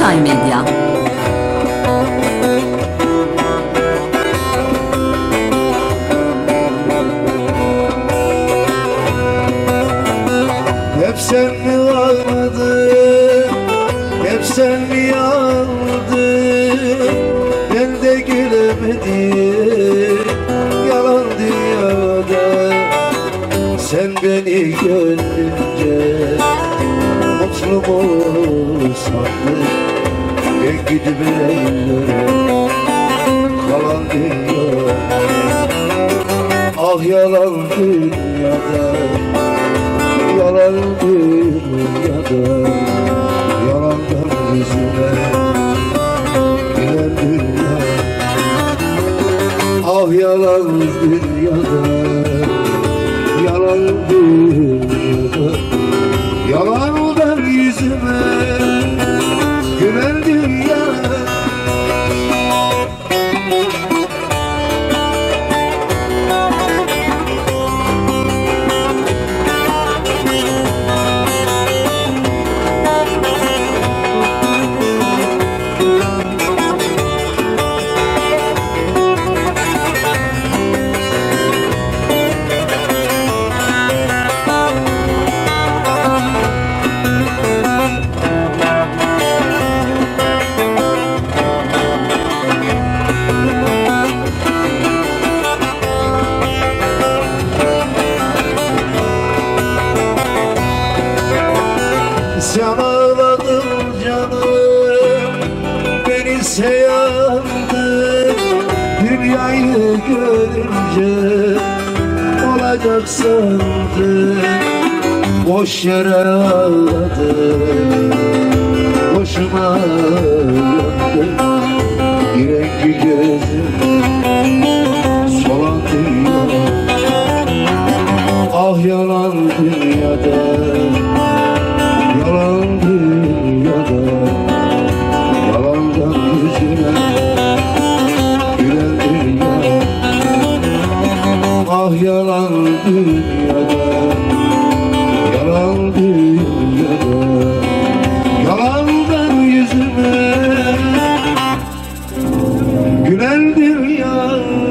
Çay Medya. Hep sen mi vardın, hep sen mi yaldın Ben de gülemedim. Yalan dünyada. Sen beni gönlünce mutlu mu sandın gidip ellere Kalan dünya Ah yalan dünyada Yalan dünyada Yalandan yüzüme Gülen dünya Ah yalan dünyada Yalan dünyada Sen ağladın canım Beni seyandın. Dünyayı görünce Olacak sandın Boş yere ağladın Boşuna yandın Bir rengi gözüm Solan dünya. Ah yalan dünyada ah yalan dünyada Yalan dünyada Yalan ben yüzüme. Gülen dünyada